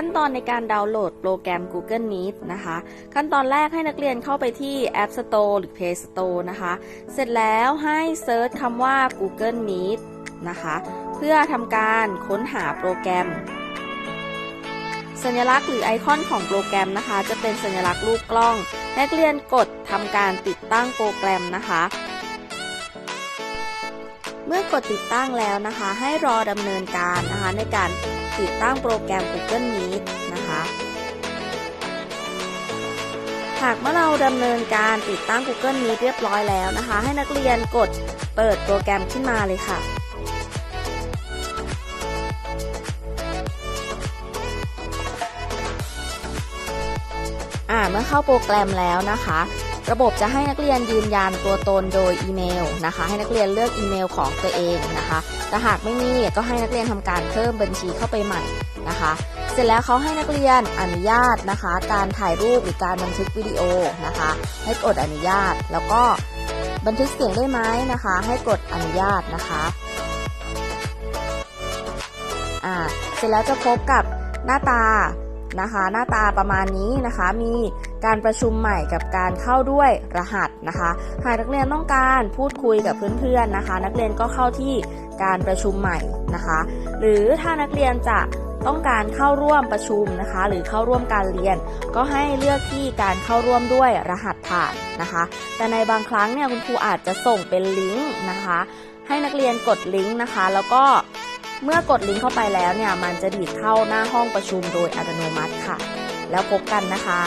ขั้นตอนในการดาวน์โหลดโปรแกรม Google Meet นะคะ ขั้นตอนแรกให้นักเรียนเข้าไปที่ App Store หรือ Play Store นะคะ เสร็จแล้วให้เซิร์ชคำว่า Google Meet นะคะ เพื่อทำการค้นหาโปรแกรม สัญลักษณ์หรือไอคอนของโปรแกรมนะคะ จะเป็นสัญลักษณ์รูปกล้อง นักเรียนกดทำการติดตั้งโปรแกรมนะคะ เมื่อกดติดตั้งแล้วนะคะ ให้รอดำเนินการนะคะในการติดตั้งโปรแกรม Google Meet นะคะ หากเมื่อเราดำเนินการติดตั้ง Google Meet เรียบร้อยแล้วนะคะ ให้นักเรียนกดเปิดโปรแกรมขึ้นมาเลยค่ะอ่าเมื่อเข้าโปรแกรมแล้วนะคะ ระบบจะให้นักเรียนยืนยันตัวตนโดยอีเมลนะคะ ให้นักเรียนเลือกอีเมลของตัวเองนะคะแต่หากไม่มีก็ให้นักเรียนทำการเพิ่มบัญชีเข้าไปใหม่นะคะ เสร็จแล้วเขาให้นักเรียนอนุญาตนะคะ การถ่ายรูปหรือการบันทึกวิดีโอนะคะ ให้กดอนุญาต แล้วก็บันทึกเสียงได้ไหมนะคะ ให้กดอนุญาตนะคะอ่าเสร็จแล้วจะพบกับหน้าตา นะคะ หน้าตาประมาณนี้นะคะ มีการประชุมใหม่กับการเข้าด้วยรหัสนะคะ หากนักเรียนต้องการพูดคุยกับเพื่อนๆนะคะ นักเรียนก็เข้าที่การประชุมใหม่นะคะ หรือถ้านักเรียนจะต้องการเข้าร่วมประชุมนะคะ หรือเข้าร่วมการเรียน ก็ให้เลือกที่การเข้าร่วมด้วยรหัสผ่านนะคะ แต่ในบางครั้งเนี่ยคุณครูอาจจะส่งเป็นลิงก์นะคะ ให้นักเรียนกดลิงก์นะคะ แล้วก็ เมื่อกดลิงก์เข้าไปแล้วเนี่ย มันจะดีดเข้าหน้าห้องประชุมโดยอัตโนมัติค่ะ แล้วพบกันนะคะ